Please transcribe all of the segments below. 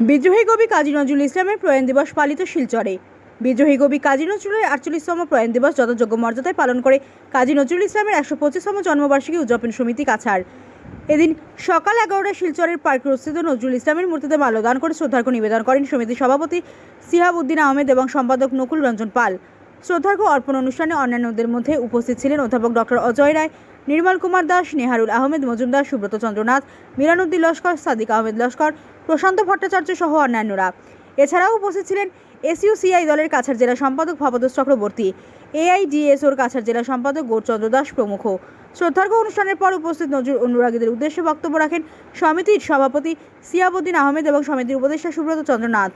বিদ্রোহী কবি কাজী নজরুল ইসলামের প্রয়াণ দিবস পালিত শিলচরে। বিদ্রোহী কবি কাজী নজরুলের আটচল্লিশতম প্রয়াণ দিবস যথাযোগ্য মর্যাদায় পালন করে কাজী নজরুল ইসলামের একশো পঁচিশতম জন্মবার্ষিকী উদযাপন সমিতি কাছাড়। এদিন সকাল এগারোটায় শিলচরের পার্ক রোডস্থিত নজরুল ইসলামের মূর্তিতে মাল্যদান করে শ্রদ্ধার্ঘ্য নিবেদন করেন সমিতির সভাপতি সিহাব উদ্দিন আহমেদ এবং সম্পাদক নকুল রঞ্জন পাল। শ্রদ্ধার্ঘ্য অর্পণ অনুষ্ঠানে অন্যান্যদের মধ্যে উপস্থিত ছিলেন অধ্যাপক ডক্টর অজয় রায়, নির্মল কুমার দাস, নেহারুল আহমেদ, মজুমদার সুব্রত চন্দ্রনাথ, মিরানুদ্দিন লস্কর, সাদিক আহমেদ লস্কর প্রশান্ত ভট্টাচার্য সহ অন্যান্যরা। এছাড়াও উপস্থিত ছিলেন এসইউসিআই দলের কাছাড় জেলা সম্পাদক ভবতোষ চক্রবর্তী, এআইডিএসওর কাছাড় জেলা সম্পাদক গৌরচন্দ্র দাস প্রমুখ। শ্রদ্ধার্ঘ্য অনুষ্ঠানের পর উপস্থিত নজরুল অনুরাগীদের উদ্দেশ্যে বক্তব্য রাখেন সমিতির সভাপতি সিয়াবুদ্দিন আহমেদ এবং সমিতির উপদেষ্টা সুব্রত চন্দ্রনাথ।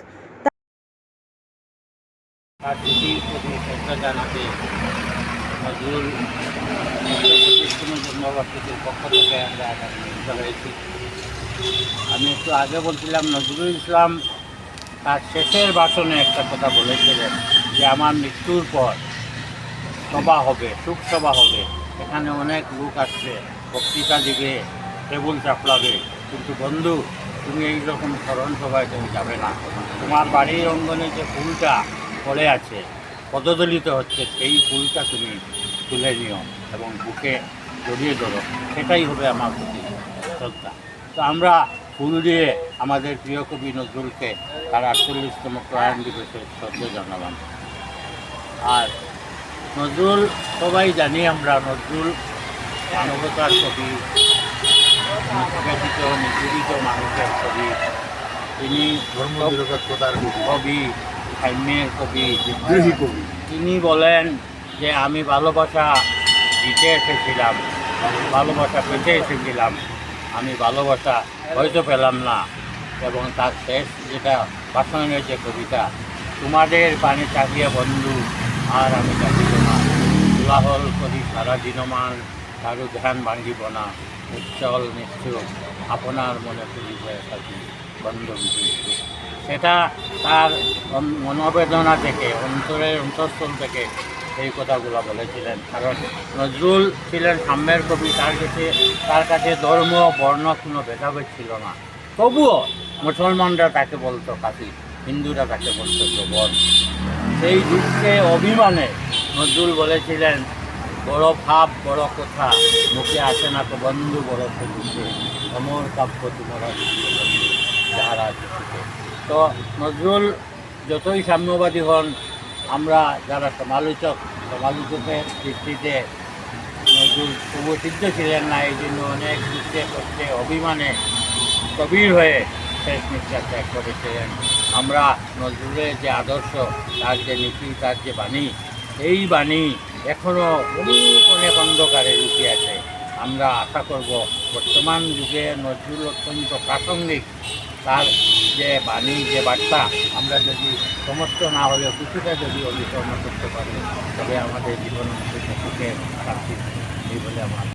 নজরুল জন্মবার্ষিকীর পক্ষ থেকে আমরা এখানে হয়েছি। আমি একটু আগে বলছিলাম, নজরুল ইসলাম তার শেষের ভাষণে একটা কথা বলেছিলেন যে, আমার মৃত্যুর পর সভা হবে সুখ সভা হবে। এখানে অনেক লোক আসবে, বক্তৃতা দিবে, টেবুল চাপলাবে কিন্তু বন্ধু, তুমি এই রকম স্মরণ সভায় তুমি যাবে না। তোমার বাড়ির অঙ্গনে যে ফুলটা পড়ে আছে পদদলিত হচ্ছে সেই ফুলটা তুমি তুলে নিও এবং বুকে জড়িয়ে ধরো। সেটাই হবে আমার প্রতি শ্রদ্ধা। তো আমরা ফুল দিয়ে আমাদের প্রিয় কবি নজরুলকে তার আটচল্লিশতম প্রয়াণ দিবসে শ্রদ্ধা জানালাম। আর নজরুল সবাই জানি আমরা নজরুল মানবতার কবি নিপীড়িত মানুষের কবি। তিনি ধর্মনিরপেক্ষতার কবি। সাম্যের কবি বিদ্রোহী কবি। তিনি বলেন যে আমি ভালোবাসা দিতে এসেছিলাম ভালোবাসা পেতে এসেছিলাম। আমি ভালোবাসা হয়তো পেলাম না। এবং তার শেষ যেটা ভাষণের যে কবিতা তোমাদের পানি চাহিয়ে বন্ধু আর আমি চাহিব না। উলাহল করি সারা দিনমান কারও ধ্যান ভাঙিব না। উজ্জ্বল নিশ্চয় আপনার মনে করিব থাকি বন্ধন কিন্তু সেটা তার মনোবেদনা থেকে, অন্তরের অন্তঃস্থল থেকে এই কথাগুলো বলেছিলেন। কারণ নজরুল ছিলেন সাম্যের কবি, তার কাছে তার কাছে ধর্ম, বর্ণ কোনো ভেদাভেদ ছিল না। তবুও মুসলমানরা তাকে বলতো কাশি হিন্দুরা তাকে বলতো প্রবল। সেই দুঃখে অভিমানে নজরুল বলেছিলেন, বড় ভাব, বড় কথা, মুখে আসে না তো বন্ধু, বড় অমর কাব্য তোমারা যাহারা তো নজরুল যতই সাম্যবাদী হন, আমরা যারা সমালোচক, সমালোচকের দৃষ্টিতে নজরুল তবু ছিলেন না এই জন্য অনেক দুঃখে কষ্টে অভিমানে কবির হয়ে শেষ নিঃশ্বাস ত্যাগ করেছিলেন। আমরা নজরুলের যে আদর্শ, তার যে নীতি, তার যে বাণী, এই বাণী এখনও অনেক অনেক অন্ধকারে লুকিয়ে আছে। আমরা আশা করব, বর্তমান যুগে নজরুল অত্যন্ত প্রাসঙ্গিক। তার যে বাণী, যে বার্তা আমরা যদি সমস্ত না হলে কিছুটা যদি অনুসরণ করতে পারি, তবে আমাদের জীবন সুখে শান্তি এই বলে আমার